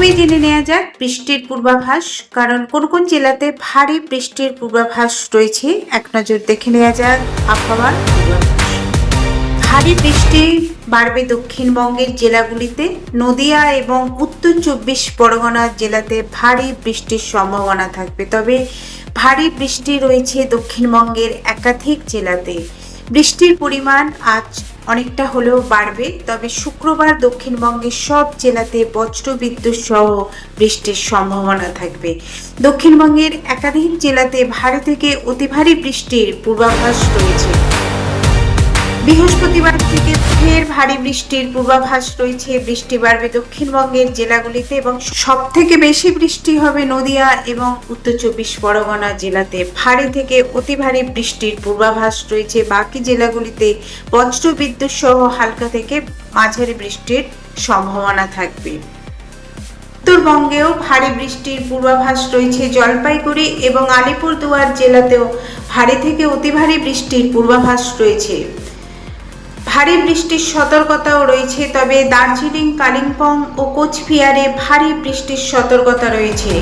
প্রথমেই জেনে নেওয়া যাক বৃষ্টির পূর্বাভাস, কারণ কোন কোন জেলাতে ভারী বৃষ্টির পূর্বাভাস রয়েছে। এক নজর দেখে নেওয়া যাক আবহাওয়ার ভারী বৃষ্টি বাড়বে দক্ষিণবঙ্গের জেলাগুলিতে। নদিয়া এবং উত্তর চব্বিশ পরগনা জেলাতে ভারী বৃষ্টির সম্ভাবনা থাকবে। তবে ভারী বৃষ্টি রয়েছে দক্ষিণবঙ্গের একাধিক জেলাতে। বৃষ্টির পরিমাণ আজ অনেকটা হলেও বাড়বে, তবে শুক্রবার দক্ষিণবঙ্গের সব জেলাতে বজ্রবিদ্যুৎ সহ বৃষ্টির সম্ভাবনা থাকবে। দক্ষিণবঙ্গের একাধিক জেলাতে ভারী থেকে অতি ভারী বৃষ্টির পূর্বাভাস রয়েছে। বৃহস্পতিবার থেকে ফের ভারী বৃষ্টির পূর্বাভাস রয়েছে। বৃষ্টি বাড়বে দক্ষিণবঙ্গের জেলাগুলিতে এবং সব থেকে বেশি বৃষ্টি হবে নদিয়া এবং উত্তর চব্বিশ পরগনা জেলাতে। ভারী থেকে অতি ভারী বৃষ্টির পূর্বাভাস রয়েছে। বাকি জেলাগুলিতে বজ্র বিদ্যুৎ সহ হালকা থেকে মাঝারি বৃষ্টির সম্ভাবনা থাকবে। উত্তরবঙ্গেও ভারী বৃষ্টির পূর্বাভাস রয়েছে জলপাইগুড়ি এবং আলিপুরদুয়ার জেলাতেও ভারী থেকে অতি ভারী বৃষ্টির পূর্বাভাস রয়েছে। ভারী বৃষ্টির সতর্কতাও রয়েছে তবে দার্জিলিং কালিম্পং ও কোচবিহারে ভারী বৃষ্টির সতর্কতা রয়েছে।